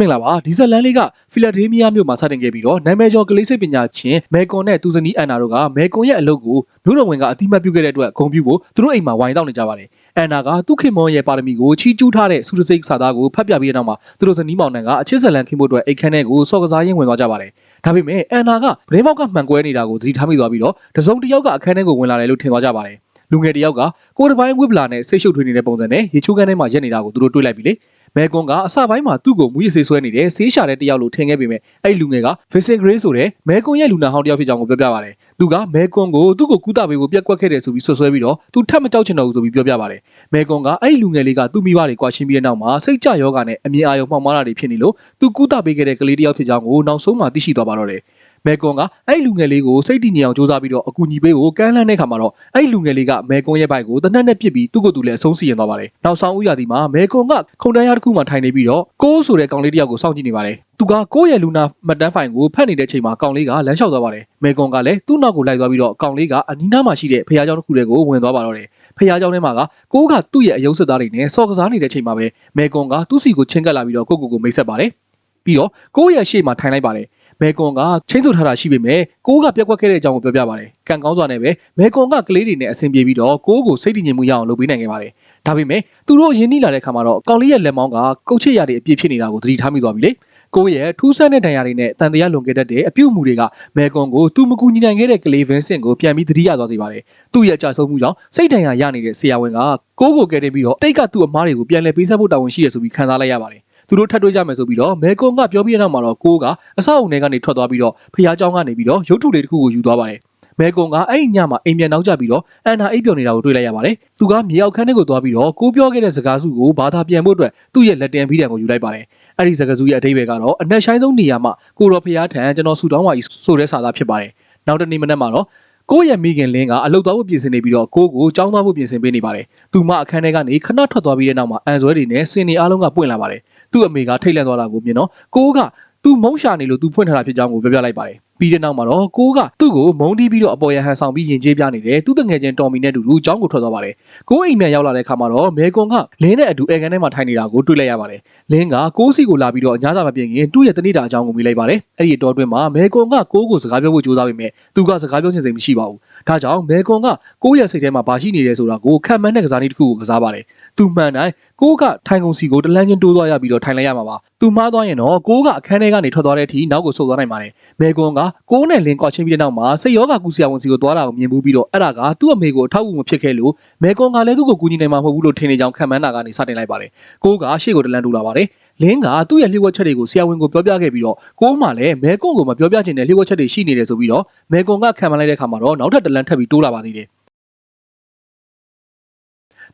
မင်္ဂလာပါဒီဇလန်လေးကဖီလာဒေးမီးယားမြို့မှာစတင်ခဲ့ပြီးတော့နာမည်ကျော်ကလေးစိတ်ပညာရှင်မဲကွန်နဲ့သူဇနီးအန်နာတို့ကမဲကွန်ရဲ့အလုပ်ကိုမြို့တော်ဝင်ကအတိမတ်ပြုခဲ့တဲ့အတွက်ဂုဏ်ပြုဖို့သူတို့အိမ်မှာဝိုင်းတောင်းနေကြပါတယ်အန်နာကသူခင်မွန်ရဲ့ပါရမီကိုချီးကျူးထားတဲ့စုတစိတ်စာသားကိုဖတ်ပြပြီးတဲ့နောက်မှာသူတို့ဇနီးမောင်နှံကအချစ်ဇလန်ခင်ဖို့အတွက်အိတ်ခမ်းထဲကိုစော်ကစားရင်းဝင်သွားကြပါတယ်ဒါပေမဲ့အန်နာကဗရင်းမောက်ကမှန်ကွဲနေတာကိုသတိထားမိသွားပြီးတော့တစုံတစ်ယောက်ကအခန်းထဲကိုဝင်လာတယ်လို့ထင်သွားကြပါတယ်လူငယ်တစ်ယောက်ကကိုယ်တစ်ပိုင်းဝစ်ပလာနဲ့ဆိတ်ရှုပ်ထွေးနေတဲ့ပုံစံနဲ့ရေချိုးကန်းထဲမှာရက်နေတာကိုသူတို့တွေ့လိုက်ပြီလေ မဲကွန်ကအစပိုင်းမှာသူ့ကိုမူရစ်ဆေးဆွဲနေတဲ့ဆေးရှာတဲ့တယောက်လို့ထင်ခဲ့ပေမဲ့အဲ့လူငယ်က Vincent Gray ဆိုတဲ့မဲကွန်ရဲ့လူနာဟောင်းတယောက်ဖြစ်ကြောင်းကိုပြောပြပါတယ်သူကမဲကွန်ကိုသူ့ကိုကူးတာပေးဖို့ပြက်ကွက်ခဲ့တယ်ဆိုပြီးဆွဆွဲပြီးတော့သူထပ်မကြောက်ချင်တော့ဘူးဆိုပြီးပြောပြပါတယ်မဲကွန်ကအဲ့လူငယ်လေးကသူ့မိဘတွေကွာရှင်းပြီးတဲ့နောက်မှာစိတ်ကြယောဂနဲ့အမြင်အာရုံမှောက်မားတာတွေဖြစ်နေလို့သူကူးတာပေးခဲ့တဲ့ကလေးတယောက်ဖြစ်ကြောင်းကိုနောက်ဆုံးမှသိရှိသွားပါတော့တယ် မဲကွန်ကအဲ့လူငယ်လေးကိုစိတ်တည်ငြိမ်အောင်စူးစမ်းပြီးတော့အကူအညီပေးဖို့ကမ်းလှမ်းတဲ့ခါမှာတော့အဲ့လူငယ်လေးကမဲကွန်ရဲ့ဘိုက်ကိုတနက်နဲ့ပစ်ပြီးသူ့ကိုယ်သူလည်းအဆုံးစီရင်သွားပါတယ်။နောက်ဆောင်ဦးရာသီမှာမဲကွန်ကခုံတန်းရတစ်ခုမှထိုင်နေပြီးတော့ကိုးဆိုတဲ့ကောင်လေးတစ်ယောက်ကိုစောင့်ကြည့်နေပါတယ်။သူကကိုးရဲ့လူနာမှတ်တမ်းဖိုင်ကိုဖတ်နေတဲ့အချိန်မှာကောင်လေးကလမ်းလျှောက်သွားပါတယ်။မဲကွန်ကလည်းသူ့နောက်ကိုလိုက်သွားပြီးတော့ကောင်လေးကအနီးနားမှာရှိတဲ့ဖះเจ้าတစ်ခုလေးကိုဝင်သွားပါတော့တယ်။ဖះเจ้าထဲမှာကကိုးကသူ့ရဲ့အယုံစစ်သားတွေနဲ့စော်ကစားနေတဲ့အချိန်မှာပဲမဲကွန်ကသူ့စီကိုချင်းကပ်လာပြီးတော့ကိုကိုကိုမိတ်ဆက်ပါတယ်။ပြီးတော့ကိုးရဲ့ရှေ့မှာထိုင်လိုက်ပါတယ်။ မဲကွန်ကချင်းဆိုထားတာရှိပေမဲ့ကိုးကပြက်ကွက်ခဲ့တဲ့အကြောင်းကိုပြောပြပါတယ်။ကံကောင်းစွာနဲ့ပဲမဲကွန်ကကလေးတွေနဲ့အဆင်ပြေပြီးတော့ကိုးကိုစိတ်တည်ငြိမ်မှုရအောင်လုပ်ပေးနိုင်ခဲ့ပါတယ်။ဒါပေမဲ့သူတို့ရင်းနှီးလာတဲ့ခါမှာတော့ကောင်လေးရဲ့လက်မောင်းကကုတ်ချစ်ရတွေအပြည့်ဖြစ်နေတာကိုသတိထားမိသွားပြီလေ။ကိုးရဲ့ထူးဆန်းတဲ့ဒဏ်ရာတွေနဲ့တန်တရားလွန်ခဲ့တတ်တဲ့အပြုတ်မှုတွေကမဲကွန်ကိုသူမကူညီနိုင်ခဲ့တဲ့ကလေးဗင်းစင်ကိုပြန်ပြီးသတိရသွားစေပါတယ်။သူ့ရဲ့အကြဆုံးမှုကြောင့်စိတ်ဒဏ်ရာရနေတဲ့ဆရာဝန်ကကိုးကိုကယ်တင်ပြီးတော့တိတ်ကသူ့အမားတွေကိုပြန်လည်ပေးဆက်ဖို့တာဝန်ရှိရဆိုပြီးခံစားလိုက်ရပါတယ်။ သူတို့ထပ်တွေ့ကြမယ်ဆိုပြီးတော့မဲကွန်ကပြောပြီးတဲ့နောက်မှာတော့ကိုးကအဆောက်အုံထဲကနေထွက်သွားပြီးတော့ဖះเจ้าကနေပြီးတော့ရုပ်ထုလေးတစ်ခုကိုယူသွားပါတယ်မဲကွန်ကအဲ့ဒီညမှာအိမ်ပြန်နောက်ကျပြီးတော့အန်နာအိပ်ပျော်နေတာကိုတွေ့လိုက်ရပါတယ်။သူကမြေအောက်ခန်းထဲကိုသွားပြီးတော့ကိုပြောခဲ့တဲ့စကားစုကိုဘာသာပြန်ဖို့အတွက်သူ့ရဲ့လက်တင်ဖီးတံကိုယူလိုက်ပါတယ်။အဲ့ဒီစကားစုရဲ့အဓိပ္ပာယ်ကတော့အနက်ရှိုင်းဆုံးနေရာမှာကိုတော်ဖះထံကျွန်တော်ဆူတောင်းပါဆိုတဲ့စာသားဖြစ်ပါတယ်။နောက်တစ်နေ့မနက်မှာတော့ ကိုယ့်ရဲ့မိခင်လင်းကအလုတ်သွားဖို့ပြင်ဆင်နေပြီးတော့ကိုကိုကြောင်းသွားဖို့ပြင်ဆင်ပေးနေပါတယ်။သူမအခန်းထဲကနေခဏထွက်သွားပြီးတဲ့နောက်မှာအန်ဆွဲတွေနဲ့စင်နေအားလုံးကပွင့်လာပါတယ်။သူ့အမေကထိတ်လန့်သွားတာကိုမြင်တော့ကိုကသူမုံရှာနေလို့သူဖွင့်ထားတာဖြစ်ကြောင်းကိုပြောပြလိုက်ပါတယ်။ပြီးတဲ့နောက်မှာတော့ကိုကသူ့ကိုမုံတီးပြီးတော့အပေါ်ရဟန်ဆောင်ပြီးယဉ်ကျေးပြနေတယ်။သူ့တငယ်ချင်းတော်မီနဲ့အတူတူကြောင်းကိုထွက်သွားပါတယ်။ကိုအိမ်ပြန်ရောက်လာတဲ့အခါမှာတော့မဲကွန်ကလင်းနဲ့အတူအဲကန်ထဲမှာထိုင်နေတာကိုတွေ့လိုက်ရပါတယ်။လင်းကကိုစီကိုလာပြီးတော့ညစာမပြင်ခင်သူ့ရဲ့တနေ့တာအကြောင်းကိုမေးလိုက်ပါတယ်။အဲ့ဒီအတော်အတွင်းမှာမဲကွန်ကကိုကိုစကားပြောဖို့ကြိုးစားပေမဲ့သူကစကားပြောချင်စိတ်မရှိပါဘူး။ဒါကြောင့်မဲကွန်ကကိုရဲ့စိတ်ထဲမှာဘာရှိနေလဲဆိုတာကိုခံမှန်းတဲ့ကစားနည်းတစ်ခုကိုကစားပါတယ်။သူမှန်တိုင်းကိုကထိုင်ကုန်စီကိုတလန်းချင်းတိုးသွားရပြီးတော့ထိုင်လိုက်ရမှာပါ။သူမှားသွားရင်တော့ကိုကအခန်းထဲကနေထွက်သွားတဲ့အထိနောက်ကိုဆုတ်သွားနိုင်ပါတယ်။မဲကွန်ကကိုနဲ့လင်းကွာချင်းပြီးတဲ့နောက်မှာစိတ်ယောဂကူဆရာဝန်စီကိုသွားတာကိုမြင်မှုပြီးတော့အဲ့ဒါကသူ့အမေကိုအထောက်အကူမဖြစ်ခဲ့လို့မဲကွန်ကလည်းသူ့ကိုကူညီနိုင်မှာမဟုတ်ဘူးလို့ထင်နေကြောင်းခံမှန်းတာကနေစတင်လိုက်ပါတယ်။ကိုကရှေ့ကိုတလန်းတိုးလာပါတယ်။လင်းကသူ့ရဲ့လျှို့ဝှက်ချက်တွေကိုဆရာဝန်ကိုပြောပြခဲ့ပြီးတော့ကိုမှလည်းမဲကွန်ကိုမပြောပြချင်တဲ့လျှို့ဝှက်ချက်တွေရှိနေတယ်ဆိုပြီးတော့မဲကွန်ကခံမှန်းလိုက်တဲ့အခါမှာတော့နောက်ထပ်တလန်းထပ်ပြီးတိုးလာပါသေးတယ်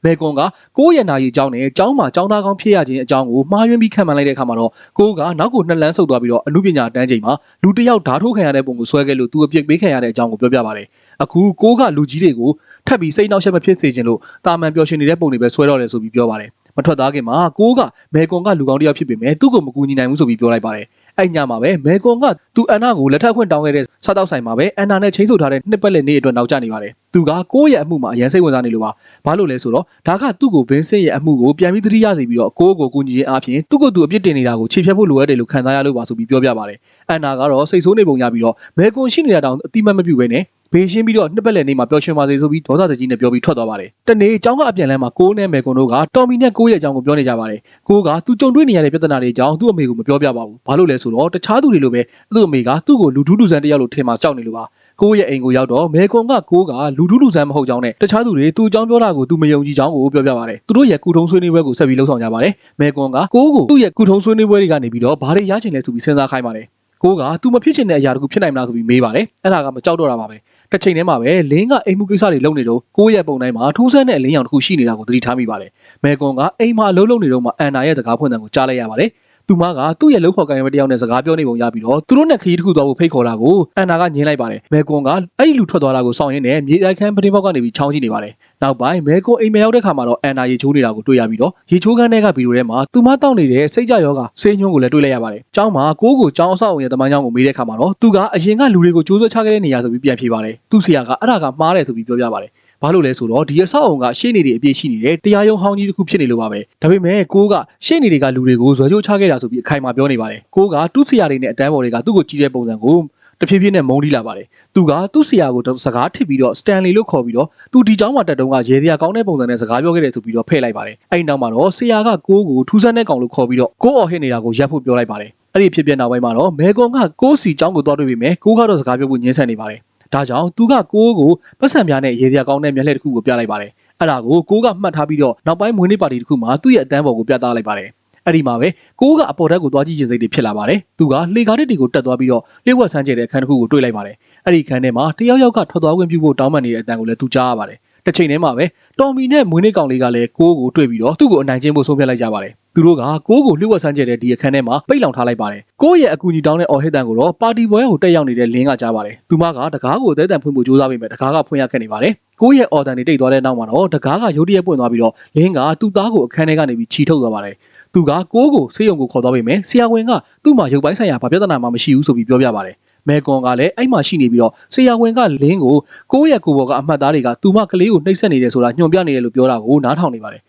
မဲကွန်ကကိုယ့်ရဲ့နာရီအကြောင်းနဲ့အကြောင်းမှာအကြောင်းသားကောင်းဖြစ်ရခြင်းအကြောင်းကိုမှားယွင်းပြီးခံမှန်းလိုက်တဲ့အခါမှာတော့ကိုကနောက်ကိုနှစ်လန်းဆုပ်သွားပြီးတော့အမှုပညာတန်းချိန်မှာလူတစ်ယောက်ဓာတ်ထိုးခံရတဲ့ပုံကိုဆွဲခဲ့လို့သူအပြစ်ပေးခံရတဲ့အကြောင်းကိုပြောပြပါတယ်အခုကိုကလူကြီးတွေကိုထပ်ပြီးစိတ်နှောက်ယှက်မဖြစ်စေချင်လို့တာမန်ပျော်ရွှင်နေတဲ့ပုံတွေပဲဆွဲတော့တယ်ဆိုပြီးပြောပါတယ်မထွက်သားခင်မှာကိုကမဲကွန်ကလူကောင်းတစ်ယောက်ဖြစ်ပေမဲ့သူ့ကိုမကူညီနိုင်ဘူးဆိုပြီးပြောလိုက်ပါတယ် အဲ့ညမှာပဲမဲကွန်ကသူအန်နာကိုလက်ထပ်ခွင့်တောင်းခဲ့တဲ့စားတောက်ဆိုင်မှာပဲအန်နာနဲ့ချင်းဆိုထားတဲ့နှစ်ပတ်လည်နေ့အတွက်နောက်ကျနေပါတယ်။သူကကိုယ့်ရဲ့အမှုမှာအရင်စိတ်ဝင်စားနေလို့ပါ။ဘာလို့လဲဆိုတော့ဒါကသူ့ကိုဗင်းဆင့်ရဲ့အမှုကိုပြန်ပြီးသတိရစေပြီးတော့ကိုယ့်ကိုကူညီခြင်းအပြင်သူ့ကိုယ်သူအပြစ်တင်နေတာကိုခြေဖြတ်ဖို့လိုအပ်တယ်လို့ခံစားရလို့ပါဆိုပြီးပြောပြပါတယ်။အန်နာကတော့စိတ်ဆိုးနေပုံရပြီးတော့မဲကွန်ရှိနေတာတောင်အတိမတ်မပြုတ်ပဲနဲ့ ဘေးရှင်းပြီးတော့နှစ်ပတ်လည်နေ့မှာပျော်ရွှင်ပါစေဆိုပြီးဒေါသတကြီးနဲ့ပြောပြီးထွက်သွားပါတယ်။တနေ့အကြောင်းကအပြန်လမ်းမှာကိုးနဲ့မဲကွန်တို့ကတော်မီနဲ့ကိုးရဲ့အကြောင်းကိုပြောနေကြပါတယ်။ကိုးကသူကြုံတွေ့နေရတဲ့ပြဿနာတွေအကြောင်းသူ့အမေကမပြောပြပါဘူး။ဘာလို့လဲဆိုတော့တခြားသူတွေလိုပဲသူ့အမေကသူ့ကိုလူထူးလူဆန်းတစ်ယောက်လိုထင်မှကြောက်နေလို့ပါ။ကိုးရဲ့အိမ်ကိုရောက်တော့မဲကွန်ကကိုးကလူထူးလူဆန်းမဟုတ်ကြောင်းနဲ့တခြားသူတွေသူ့အကြောင်းပြောတာကိုသူမယုံကြည်ကြောင်းကိုပြောပြပါတယ်။သူတို့ရဲ့ကုထုံးဆွေးနွေးပွဲကိုဆက်ပြီးလှုပ်ဆောင်ကြပါတယ်။မဲကွန်ကကိုးကိုသူ့ရဲ့ကုထုံးဆွေးနွေးပွဲတွေကနေပြီးတော့ဘာတွေရချင်လဲဆိုပြီးစဉ်းစားခိုင်းပါတယ်။ ကိုကသူမဖြစ်ချင်တဲ့အရာတခုဖြစ်နိုင်မလားဆိုပြီးမေးပါတယ်အဲ့ဒါကမကြောက်တော့တာပါပဲတစ်ချိန်တည်းမှာပဲလင်းကအိမ်မှုကိစ္စတွေလုပ်နေတော့ကိုယ့်ရဲ့ပုံတိုင်းမှာထူးဆန်းတဲ့အလင်းရောင်တစ်ခုရှိနေတာကိုသတိထားမိပါတယ်မဲကွန်ကအိမ်မှာအလုပ်လုပ်နေတော့မှအန်နာရဲ့စကားဖွင့်တဲ့ကိုကြားလိုက်ရပါတယ်သူမကသူ့ရဲ့လှုပ်ခေါ်ကိုင်ရတဲ့တယောက်နဲ့စကားပြောနေပုံရပြီးတော့သူတို့နဲ့ခရီးတစ်ခုသွားဖို့ဖိတ်ခေါ်တာကိုအန်နာကညင်းလိုက်ပါတယ်မဲကွန်ကအဲ့ဒီလူထွက်သွားတာကိုစောင့်ရင်းနဲ့မြေတိုက်ခန်းပတင်းပေါက်ကနေပြီးချောင်းကြည့်နေပါတယ် နောက်ပိုင်းမဲကွန်အိမ်မရောက်တဲ့ခါမှာတော့အန်နာရေချိုးနေတာကိုတွေ့ရပြီးတော့ရေချိုးခန်းထဲကဗီဒီယိုထဲမှာသူမတောက်နေတဲ့စိတ်ကြယောဂဆေးညွှန်းကိုလည်းတွေ့လိုက်ရပါတယ်။ကျောင်းမှာကိုးကိုကျောင်းအဆောက်အုံရဲ့တမန်ကျောင်းကိုမေးတဲ့ခါမှာတော့သူကအရင်ကလူတွေကိုကြိုးဆွဲချခဲ့တဲ့နေရာဆိုပြီးပြန်ဖြေပါတယ်။သူ့ဆရာကအဲ့ဒါကမှားတယ်ဆိုပြီးပြောပြပါတယ်။ဘာလို့လဲဆိုတော့ဒီအဆောက်အုံကရှေ့နေတွေအပြည့်ရှိနေတဲ့တရားရုံးဟောင်းကြီးတစ်ခုဖြစ်နေလို့ပါပဲဒါပေမဲ့ကိုကရှေ့နေတွေကလူတွေကိုဇွဲကြိုးချခဲ့တာဆိုပြီးအခိုင်အမာပြောနေပါတယ်ကိုကတူးဆရာတွေနဲ့အတန်းဘော်တွေကသူ့ကိုကြီးတဲ့ပုံစံကို တဖြည်းဖြည်းနဲ့မုန်းတီးလာပါတယ်သူကသူ့ဆရာကိုစကားထစ်ပြီးတော့စတန်လီလို့ခေါ်ပြီးတော့သူဒီเจ้าမှာတက်တုံးကရေစရာကောင်းတဲ့ပုံစံနဲ့စကားပြောခဲ့တယ်ဆိုပြီးတော့ဖဲ့လိုက်ပါတယ်အဲ့ဒီနောက်မှာတော့ဆရာကကိုကိုထူးဆန်းတဲ့ကောင်လို့ခေါ်ပြီးတော့ကိုအော်ဟစ်နေတာကိုရပ်ဖို့ပြောလိုက်ပါတယ်အဲ့ဒီဖြစ်ပြနောက်ပိုင်းမှာတော့မဲကွန်ကကိုစီเจ้าကိုတွားတွေ့ပြီးမယ်ကိုကတော့စကားပြောဖို့ညှင်းဆန်နေပါတယ်ဒါကြောင့်သူကကိုကိုပတ်စံပြားနဲ့ရေစရာကောင်းတဲ့မျက်လှည့်တစ်ခုကိုပြလိုက်ပါတယ်အဲ့ဒါကိုကိုကမှတ်ထားပြီးတော့နောက်ပိုင်းမွေးနေ့ပါတီတစ်ခုမှာသူ့ရဲ့အတန်းပေါ်ကိုပြသလိုက်ပါတယ် အဲ့ဒီမှာပဲကိုကအပေါ်ဓာတ်ကိုသွားကြည့်ခြင်းစိတ်တွေဖြစ်လာပါတယ်သူကလေကားတစ်တွေကိုတက်သွားပြီးတော့လေဝက်ဆန်းကျဲတဲ့အခန်းတစ်ခုကိုတွေ့လိုက်ပါတယ်အဲ့ဒီအခန်းထဲမှာတယောက်ယောက်ကထွက်သွားခွင့်ပြုဖို့တောင်းပန်နေတဲ့အတန်းကိုလည်းသူကြားရပါတယ်တစ်ချိန်တည်းမှာပဲတော်မီနဲ့မွေးနေ့ကောင်လေးကလည်းကိုကိုတွေ့ပြီးတော့သူ့ကိုအနိုင်ကျင့်ဖို့ဆုံးဖြတ်လိုက်ကြပါတယ်သူတို့ကကိုကိုလှုပ်ဝက်ဆန်းကျဲတဲ့ဒီအခန်းထဲမှာပိတ်လောင်ထားလိုက်ပါတယ်ကိုရဲ့အကူအညီတောင်းတဲ့အော်ဟစ်တန်ကိုတော့ပါတီပွဲကိုတက်ရောက်နေတဲ့လင်းကကြားပါတယ်သူမကတကားကိုအသေးတန်ဖွင့်ဖို့ကြိုးစားပေမဲ့တကားကဖွင့်ရခက်နေပါတယ်ကိုရဲ့အော်တန်တွေတိတ်သွားတဲ့နောက်မှာတော့တကားကရုတ်တရက်ပွင့်သွားပြီးတော့လင်းကသူ့သားကိုအခန်းထဲကနေပြီးချီထုတ်သွားပါတယ် သူကကိုကိုဆေးရုံကိုခေါ်သွားပေမဲ့ဆရာဝန်ကသူ့မှာရုပ်ပိုင်းဆိုင်ရာဘာပြဿနာမှမရှိဘူးဆိုပြီးပြောပြပါတယ်မဲကွန်ကလည်းအဲ့မှာရှိနေပြီးတော့ဆရာဝန်ကလင်းကိုကိုယ့်ရဲ့ကိုယ်ပေါ်ကအမှတ်သားတွေကသူမကလေးကိုနှိပ်စက်နေတယ်ဆိုတာညွှန်ပြနေတယ်လို့ပြောတာကိုနားထောင်နေပါတယ်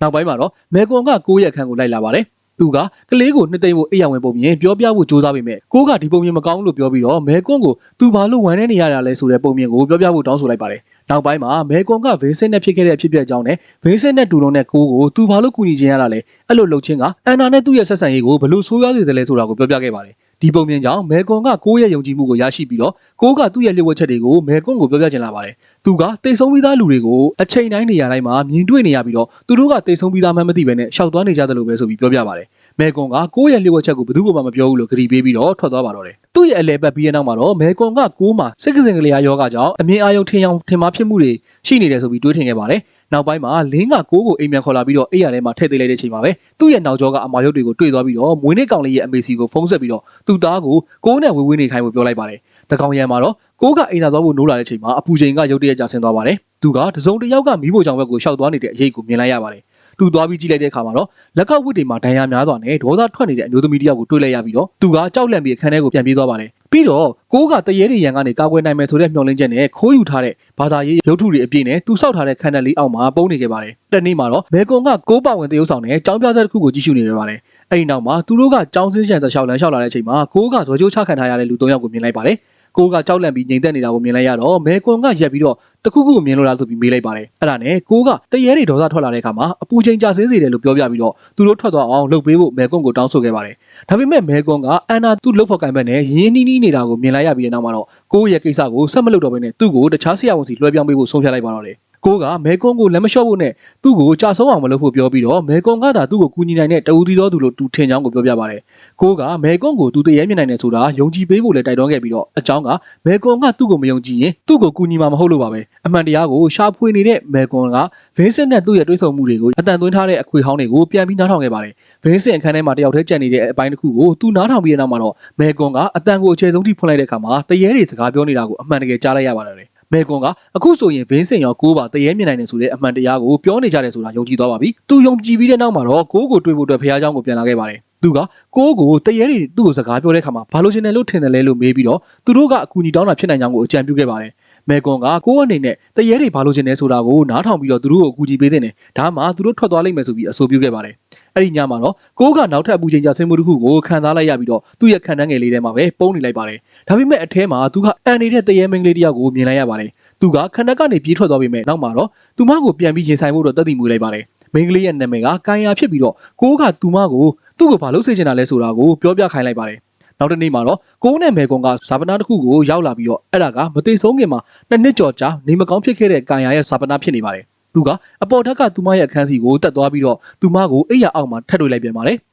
နောက်ပိုင်းမှာတော့မဲကွန်ကကိုယ့်ရဲ့အခန်းကိုလိုက်လာပါတယ်သူကကလေးကိုနှစ်သိမ့်ဖို့အိယာဝင်ပုံမြင်ပြောပြဖို့စူးစမ်းပေမဲ့ကိုကဒီပုံမြင်မကောင်းလို့ပြောပြီးတော့မဲကွန်ကိုသူဘာလို့ဝမ်းနေနေရတာလဲဆိုတဲ့ပုံမြင်ကိုပြောပြဖို့တောင်းဆိုလိုက်ပါတယ် နောက်ပိုင်းမှာမဲကွန်ကဗေးစင်းနဲ့ဖြစ်ခဲ့တဲ့အဖြစ်အပျက်အကြောင်းနဲ့ဗေးစင်းနဲ့တူလုံးနဲ့ကိုကိုသူဘာလို့ကူညီခြင်းရတာလဲအဲ့လိုလှုပ်ချင်းကအန်နာနဲ့သူ့ရဲ့ဆက်ဆံရေးကိုဘယ်လိုဆိုးရွားစေတယ်လဲဆိုတာကိုပြောပြခဲ့ပါတယ်ဒီပုံမြင်ကြောင့်မဲကွန်ကကိုယ့်ရဲ့ယုံကြည်မှုကိုရရှိပြီးတော့ကိုကသူ့ရဲ့လျှို့ဝှက်ချက်တွေကိုမဲကွန်ကိုပြောပြချင်လာပါတယ်သူကတိတ်ဆုံးပြီးသားလူတွေကိုအချိန်တိုင်းနေရာတိုင်းမှာမြင်တွေ့နေရပြီးတော့သူတို့ကတိတ်ဆုံးပြီးသားမှမသိဘဲနဲ့ရှောက်သွားနေကြတယ်လို့ပဲဆိုပြီးပြောပြပါတယ် မဲကွန်ကကိုယ့်ရဲ့လျှို့ဝှက်ချက်ကိုဘယ်သူမှမပြောဘူးလို့ကြေပေးပြီးတော့ထွက်သွားပါတော့တယ်သူ့ရဲ့အလဲပတ်ပြီးတဲ့နောက်မှာတော့မဲကွန်ကကိုးမှာစိတ်ကစင်ကလေးယောဂကြောင့်အမြင်အာရုံထင်အောင်ထင်မှားဖြစ်မှုတွေရှိနေတယ်ဆိုပြီးတွေးထင်ခဲ့ပါတယ်နောက်ပိုင်းမှာလင်းကကိုးကိုအိမ်ပြန်ခေါ်လာပြီးတော့အိမ်ရထဲမှာထည့်သိလိုက်တဲ့အချိန်မှာပဲသူ့ရဲ့နောက်ကျောကအမာရုပ်တွေကိုတွေ့သွားပြီးတော့မွေးနေ့ကောင်လေးရဲ့အမေစီကိုဖုံးဆက်ပြီးတော့သူ့သားကိုကိုးနဲ့ဝေးဝေးနေခိုင်းဖို့ပြောလိုက်ပါတယ်။တကောင်ရံမှာတော့ကိုးကအိမ်သာသွားဖို့နိုးလာတဲ့အချိန်မှာအပူချိန်ကရုတ်တရက်ကျဆင်းသွားပါတယ်။သူကတစုံတစ်ယောက်ကမိဖို့ကြောင့်ဘက်ကိုရှောက်သွားနေတဲ့အရေးကိုမြင်လိုက်ရပါတယ်။ သူသွားပြီးကြည့်လိုက်တဲ့အခါမှာတော့လက်ကောက်ဝတ်တွေမှာဒဏ်ရာများစွာနဲ့ဒေါသထွက်နေတဲ့အမျိုးသမီးတစ်ယောက်ကိုတွေ့လိုက်ရပြီးတော့သူကကြောက်လန့်ပြီးအခန်းထဲကိုပြန်ပြေးသွားပါတယ်။ပြီးတော့ကိုးကတရေတွေရန်ကနေကာကွယ်နိုင်မယ်ဆိုတဲ့မျှော်လင့်ချက်နဲ့ခိုးယူထားတဲ့ဘာသာရေးရုပ်ထုတွေအပြည့်နဲ့သူစောက်ထားတဲ့ခန္ဓာလေးအောက်မှာပုံနေခဲ့ပါတယ်။တနေ့မှာတော့မေကွန်ကကိုးပါဝင်တရုပ်ဆောင်နဲ့ကြောင်းပြဆက်တစ်ခုကိုကြည့်ရှုနေရပါတယ်။အဲဒီနောက်မှာသူတို့ကကြောင်းစင်းချန်တလျှောက်လန်းလျှောက်လာတဲ့အချိန်မှာကိုးကဇွဲကြိုးချခံထားရတဲ့လူ၃ယောက်ကိုမြင်လိုက်ပါတယ်။ ကိုးကကြောက်လန့်ပြီးငြိမ်သက်နေတာကိုမြင်လိုက်ရတော့မဲကွန်ကရက်ပြီးတော့တခုခုကိုမြင်လို့လားဆိုပြီးမေးလိုက်ပါတယ်အဲ့ဒါနဲ့ကိုကတရေတွေဒေါသထွက်လာတဲ့အခါမှာအပူချိန်ကျဆင်းစေတယ်လို့ပြောပြပြီးတော့သူတို့ထွက်သွားအောင်လုပ်ပေးဖို့မဲကွန်ကိုတောင်းဆိုခဲ့ပါတယ်ဒါပေမဲ့မဲကွန်ကအန်နာသူ့လှုပ်ဖို့ကင်ဘက်နဲ့ရင်းနှီးနှီးနေတာကိုမြင်လိုက်ရပြီးတဲ့နောက်မှာတော့ကိုရဲ့ကိစ္စကိုဆက်မလုပ်တော့ဘဲနဲ့သူ့ကိုတခြားဆရာဝန်စီလွှဲပြောင်းပေးဖို့ဆုံးဖြတ်လိုက်ပါတော့တယ် ကိုကမဲကွန်ကိုလက်မလျှော့ဖို့နဲ့သူ့ကိုကြာဆုံးအောင်မလုပ်ဖို့ပြောပြီးတော့မဲကွန်ကသာသူ့ကိုကူညီနိုင်တဲ့တဦးသီးသောသူလို့သူထင်ကြောင်းကိုပြောပြပါတယ်။ကိုကမဲကွန်ကိုသူတရေမြင်နိုင်တယ်ဆိုတာယုံကြည်ပေးဖို့လည်းတိုက်တွန်းခဲ့ပြီးတော့အကြောင်းကမဲကွန်ကသူ့ကိုမယုံကြည်ရင်သူ့ကိုကူညီမှာမဟုတ်လို့ပါပဲ။အမှန်တရားကိုရှာဖွေနေတဲ့မဲကွန်ကဗင်းစင်နဲ့သူ့ရဲ့တွေးဆုံမှုတွေကိုအတန်သွင်းထားတဲ့အခွေဟောင်းတွေကိုပြန်ပြီးနားထောင်ခဲ့ပါတယ်။ဗင်းစင်အခန်းထဲမှာတယောက်တည်းကြံနေတဲ့အပိုင်းတစ်ခုကိုသူနားထောင်ပြီးတဲ့နောက်မှာတော့မဲကွန်ကအတန်ကိုအခြေဆုံးထိဖွင့်လိုက်တဲ့အခါမှာတရေတွေစကားပြောနေတာကိုအမှန်တကယ်ကြားလိုက်ရပါတယ်။ မဲကွန်ကအခုဆိုရင်ဗင်းစင်ရောကိုးပါတရေမြင်နိုင်တယ်ဆိုတဲ့အမှန်တရားကိုပြောနေကြတယ်ဆိုတာယုံကြည်သွားပါပြီ။သူယုံကြည်ပြီးတဲ့နောက်မှာတော့ကိုးကိုတွေးဖို့အတွက်ဖះเจ้าကိုပြန်လာခဲ့ပါတယ်။သူကကိုးကိုတရေတွေသူ့ကိုစကားပြောတဲ့အခါမှာဘာလို့ရှင်တယ်လို့ထင်တယ်လဲလို့မေးပြီးတော့သူတို့ကအကူအညီတောင်းတာဖြစ်နိုင်ကြောင်းကိုအကြံပြုခဲ့ပါတယ်။မဲကွန်ကကိုးအနေနဲ့တရေတွေဘာလို့ရှင်တယ်ဆိုတာကိုနားထောင်ပြီးတော့သူတို့ကိုအကူအညီပေးတဲ့နဲ့ဒါမှသူတို့ထွက်သွားလိမ့်မယ်ဆိုပြီးအဆိုပြုခဲ့ပါတယ်။ အဲ့ဒီညမှာတော့ကိုးကနောက်ထပ်အပူချိန်ကြဆင်းမှုတစ်ခုကိုခံစားလိုက်ရပြီးတော့သူ့ရဲ့ခံတန်းငယ်လေးထဲမှာပဲပုံနေလိုက်ပါတယ်။ဒါပေမဲ့အထဲမှာသူကအန်နေတဲ့တရေမင်းကလေးတယောက်ကိုမြင်လိုက်ရပါတယ်။သူကခန္ဓာကနေပြေးထွက်သွားပေမဲ့နောက်မှာတော့သူမကိုပြန်ပြီးရင်ဆိုင်ဖို့တော့တက်တည်မွေးလိုက်ပါတယ်။မိန်းကလေးရဲ့နာမည်ကကန်ယာဖြစ်ပြီးတော့ကိုးကသူမကိုသူ့ကိုဘာလို့စေချင်တာလဲဆိုတာကိုပြောပြခိုင်းလိုက်ပါတယ်။နောက်တစ်နေ့မှာတော့ကိုးနဲ့မေကွန်ကဇာပနာတစ်ခုကိုရောက်လာပြီးတော့အဲ့ဒါကမသိဆုံးခင်မှာနှစ်နှစ်ကျော်ကြာနေမကောင်းဖြစ်ခဲ့တဲ့ကန်ယာရဲ့ဇာပနာဖြစ်နေပါတယ်။ သူကအပေါ်ထက်ကသူမရဲ့အခန်းစီကိုတက်သွားပြီးတော့သူမကိုအိယာအောက်မှာထပ်တွေ့လိုက်ပြန်ပါတယ်။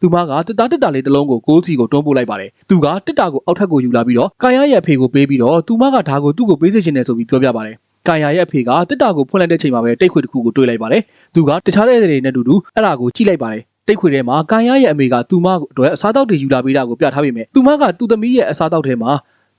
သူမကတစ်တာတစ်တာလေးတစ်လုံးကိုကိုးစီကိုတွန်းပို့လိုက်ပါတယ်။သူကတစ်တာကိုအောက်ထပ်ကိုယူလာပြီးတော့ကာယာရဲ့အဖေကိုပေးပြီးတော့သူမကဓာကိုသူ့ကိုပေးစေချင်တယ်ဆိုပြီးပြောပြပါတယ်။ကာယာရဲ့အဖေကတစ်တာကိုဖွင့်လိုက်တဲ့ချိန်မှာပဲတိတ်ခွေတစ်ခုကိုတွေ့လိုက်ပါတယ်။သူကတခြားတဲ့တွေနဲ့အတူတူအဲ့ဒါကိုကြည့်လိုက်ပါတယ်။တိတ်ခွေထဲမှာကာယာရဲ့အမေကသူမအတွက်အစားတောက်တွေယူလာပေးတာကိုပြထားပေမဲ့သူမကသူ့သမီးရဲ့အစားတောက်ထဲမှာ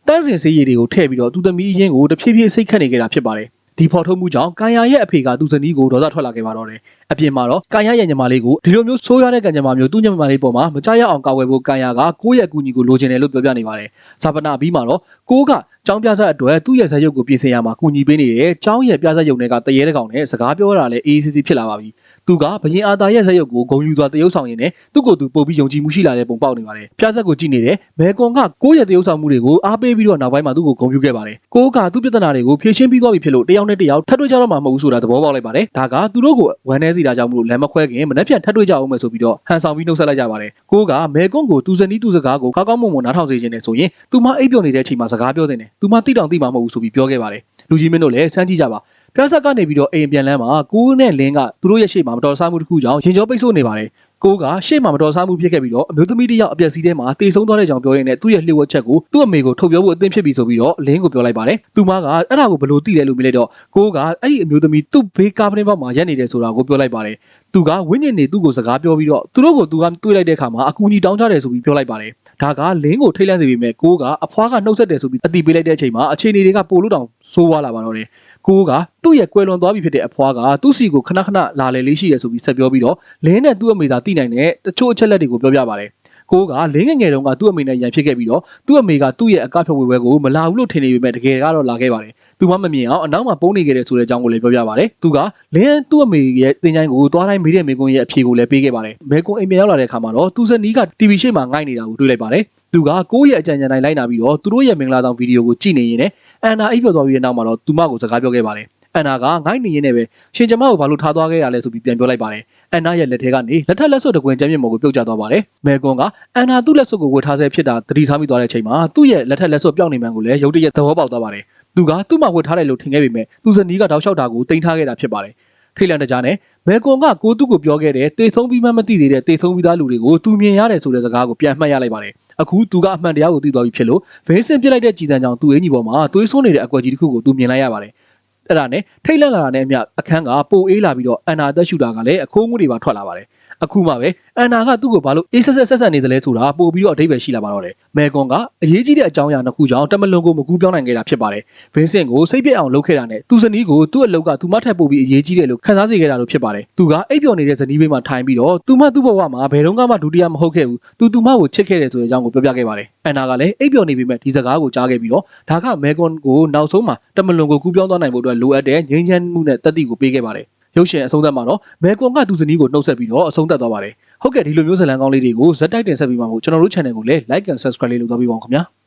တန်းစင်စေးရည်တွေကိုထည့်ပြီးတော့သူ့သမီးအရင်ကိုတဖြည်းဖြည်းစိတ်ခတ်နေကြတာဖြစ်ပါတယ်။ဒီဒီဖော်ထုတ်မှုကြောင့်ကန်ယာရဲ့အဖေကသူ့ဇနီးကိုဒေါသထွက်လာခဲ့ပါတော့တယ်အပြင်မှာတော့ကန်ယာရဲ့ညီမလေးကိုဒီလိုမျိုးဆိုးရွားတဲ့ကံကြမ္မာမျိုးသူ့ညီမလေးပေါ်မှာမကြရအောင်ကာကွယ်ဖို့ကန်ယာကကိုယ့်ရဲ့အကူအညီကိုလိုချင်တယ်လို့ပြောပြနေပါတယ်ဇာပနာပြီးမှာတော့ကိုကကျောင်းပြဆက်အတွက်သူ့ရဲ့ဇာတ်ရုပ်ကိုပြင်ဆင်ရမှာကူညီပေးနေတယ်ကျောင်းရဲ့ပြဆက်ရုပ်တွေကတရေတကောင်နဲ့စကားပြောတာလည်းအေးအေးဆေးဆေးဖြစ်လာပါပြီသူကဘရင်အာသာရဲ့ဇာတ်ရုပ်ကိုဂုံယူစွာတရုပ်ဆောင်ရင်းနဲ့သူ့ကိုယ်သူပို့ပြီးယုံကြည်မှုရှိလာတဲ့ပုံပေါက်နေပါတယ်ပြဆက်ကိုကြည့်နေတယ်မဲကွန်ကကိုယ့်ရဲ့တရုပ်ဆောင်မှုတွေကိုအားပေးပြီးတော့နောက်ပိုင်းမှာသူ့ကိုဂုံပြုခဲ့ပါတယ်ကိုကသူ့ပြဿနာတွေကိုဖြေရှင်းပြီးသွားပြီဖြစ်လို့တယောက်နဲ့တယောက်ထပ်တွေ့ကြတော့မှာမဟုတ်ဘူးဆိုတာသဘောပေါက်လိုက်ပါတယ်ဒါကသူတို့ကိုဝမ်းနည်းစီတာကြောင့်မလို့လမ်းမခွဲခင်မနှက်ဖြန်ထပ်တွေ့ကြအောင်မယ်ဆိုပြီးတော့ဟန်ဆောင်ပြီးနှုတ်ဆက်လိုက်ကြပါတယ်ကိုကမဲကွန်ကိုသူဇနီးသူစကားကိုကောင်းကောင်းမွန်မွန်နားထောင်စေခြင်းနဲ့ဆိုရင်သူမအိပ်ပျော်နေတဲ့အချိန်မှာစကားပြောတဲ့နဲ့ သူမတိတောင်တိမှာမဟုတ်ဘူးဆိုပြီးပြောခဲ့ပါတယ်လူကြီးမင်းတို့လည်းစမ်းကြည့်ကြပါပြဿနာကနေပြီးတော့အိမ်ပြန်လမ်းမှာကိုနဲ့လင်းကသူတို့ရဲ့ရှေ့မှာမတော်ဆမှုတစ်ခုကြောင့်ရင်ကြောပိတ်ဆို့နေပါတယ်ကိုကရှေ့မှာမတော်ဆမှုဖြစ်ခဲ့ပြီးတော့အမျိုးသမီးတစ်ယောက်အပြက်စီးထဲမှာတေဆုံးသွားတဲ့ကြောင်ပြောရင်းနဲ့သူ့ရဲ့လှေဝက်ချက်ကိုသူ့အမေကိုထုတ်ပြောဖို့အသင့်ဖြစ်ပြီဆိုပြီးတော့လင်းကိုပြောလိုက်ပါတယ်။သူမကအဲ့ဒါကိုဘယ်လိုသိလဲလို့မေးလိုက်တော့ကိုကအဲ့ဒီအမျိုးသမီးသူ့ဘေးကားပတင်းပေါက်မှာရက်နေတယ်ဆိုတာကိုပြောလိုက်ပါတယ်။ သူကဝင်းညင်နေသူ့ကိုစကားပြောပြီးတော့သူတို့ကိုသူကတွေးလိုက်တဲ့အခါမှာအကူကြီးတောင်းကြတယ်ဆိုပြီးပြောလိုက်ပါတယ်။ဒါကလင်းကိုထိတ်လန့်စေပေမဲ့ကိုကအဖွားကနှုတ်ဆက်တယ်ဆိုပြီးအတိပေးလိုက်တဲ့အချိန်မှာအခြေအနေတွေကပိုလို့တောင်ဆိုးွားလာပါတော့တယ်။ကိုကသူ့ရဲ့ကွယ်လွန်သွားပြီဖြစ်တဲ့အဖွားကသူ့စီကိုခဏခဏလာလေလေးရှိတယ်ဆိုပြီးဆက်ပြောပြီးတော့လင်းနဲ့သူ့အမေသာတိနိုင်တဲ့တချို့အချက်လက်တွေကိုပြောပြပါတယ်။ ကိုကလင်းငယ်ငယ်တုန်းကသူ့အမေနဲ့ရန်ဖြစ်ခဲ့ပြီးတော့သူ့အမေကသူ့ရဲ့အကဖြော်ဝေပွဲကိုမလာဘူးလို့ထင်နေပေမဲ့တကယ်ကတော့လာခဲ့ပါတယ်။သူမှမမြင်အောင်အနောက်မှာပုံနေခဲ့တဲ့ဆိုတဲ့အကြောင်းကိုလည်းပြောပြပါတယ်။သူကလင်းသူ့အမေရဲ့တင်ချိုင်းကိုသွားတိုင်းမေးတဲ့မေကွန်းရဲ့အဖြေကိုလည်းပေးခဲ့ပါတယ်။မေကွန်းအိမ်ပြန်ရောက်လာတဲ့အခါမှာတော့သူ့ဇနီးက TV ရှေ့မှာငိုက်နေတာကိုတွေ့လိုက်ပါတယ်။သူကကိုယ့်ရဲ့အကြံဉာဏ်တိုင်းလိုက်နာပြီးတော့သူတို့ရဲ့မင်္ဂလာဆောင်ဗီဒီယိုကိုကြည့်နေရင်းနဲ့အန်နာအိပ်ပျော်သွားပြီးတဲ့နောက်မှာတော့သူမကိုစကားပြောခဲ့ပါတယ်။ အန်နာကငိုက်နေရင်းနဲ့ပဲရှင်ကျမကိုဘာလို့ထားသွားခဲ့ရလဲဆိုပြီးပြန်ပြောလိုက်ပါတယ်။အန်နာရဲ့လက်ထဲကနေလက်ထက်လက်စွပ်တကွင်ကျမ်းမြင့်မော်ကိုပြုတ်ကျသွားပါတယ်။မဲကွန်ကအန်နာသူ့လက်စွပ်ကိုဝတ်ထားဆဲဖြစ်တာသတိထားမိသွားတဲ့အချိန်မှာသူ့ရဲ့လက်ထက်လက်စွပ်ပြောင်းနေမှန်းကိုလည်းရုတ်တရက်သဘောပေါက်သွားပါတယ်။သူကသူ့မှာဝတ်ထားတယ်လို့ထင်ခဲ့ပေမဲ့သူ့ဇနီးကတောက်လျှောက်တာကိုတင်ထားခဲ့တာဖြစ်ပါတယ်။ထိတ်လန့်တကြားနဲ့မဲကွန်ကကိုသူ့ကိုပြောခဲ့တဲ့တေဆုံးပြီးမှမသိသေးတဲ့တေဆုံးပြီးသားလူတွေကိုသူမြင်ရတယ်ဆိုတဲ့စကားကိုပြန်မှတ်ရလိုက်ပါတယ်။အခုသူကအမှန်တရားကိုသိသွားပြီဖြစ်လို့ဗင်းစင်ပြစ်လိုက်တဲ့ကြည်စံကြောင့်သူ့အင်ကြီးပေါ်မှာသွေးဆိုးနေတဲ့အကွက်ကြီးတစ်ခုကိုသူမြင်လိုက်ရပါတယ်။ အဲ့ဒါနဲ့ထိတ်လန့်လာတာနဲ့အမျှအခန်းကပိုအေးလာပြီးတော့အန်နာသက်ရှူတာကလည်းအခိုးငွေတွေပါထွက်လာပါတယ်။ အခုမှပဲအန်နာကသူ့ကိုဘာလို့အေးဆက်ဆက်ဆက်ဆက်နေတယ်လဲဆိုတာပို့ပြီးတော့အထိပ္ပယ်ရှိလာပါတော့တယ်။မဲကွန်ကအရေးကြီးတဲ့အကြောင်းအရာတစ်ခုကြောင့်တမလွန်ကိုမကူးပြောင်းနိုင်ခဲ့တာဖြစ်ပါတယ်။ဗင်းစင်ကိုစိတ်ပြည့်အောင်လုပ်ခဲ့တာနဲ့သူ့ဇနီးကိုသူ့အလုပ်ကသူမထက်ပို့ပြီးအရေးကြီးတယ်လို့ခံစားစေခဲ့တာလို့ဖြစ်ပါတယ်။သူကအိပ်ပျော်နေတဲ့ဇနီးဘေးမှာထိုင်ပြီးတော့သူမသူ့ဘဝမှာဘယ်တော့မှဒုတိယမဟုတ်ခဲ့ဘူး။သူသူမကိုချစ်ခဲ့တယ်ဆိုတဲ့အကြောင်းကိုပြောပြခဲ့ပါတယ်။အန်နာကလည်းအိပ်ပျော်နေပေမဲ့ဒီစကားကိုကြားခဲ့ပြီးတော့ဒါကမဲကွန်ကိုနောက်ဆုံးမှာတမလွန်ကိုကူးပြောင်းသွားနိုင်ဖို့အတွက်လိုအပ်တဲ့ငြိမ်းချမ်းမှုနဲ့တတိကိုပေးခဲ့ပါတယ်။ ရုပ်ရှင်အဆုံးသတ်မှာတော့မဲကွန်ကသူ့ဇနီးကိုနှုတ်ဆက်ပြီးတော့အဆုံးသတ်သွားပါတယ်။ဟုတ်ကဲ့ဒီလိုမျိုးဇာတ်လမ်းကောင်းလေးတွေကိုဇက်တိုက်တင်ဆက်ပြီးမှမို့ကျွန်တော်တို့ channel ကိုလည်း like and subscribe လေးလုပ်သွားပေးပါဦးခင်ဗျာ။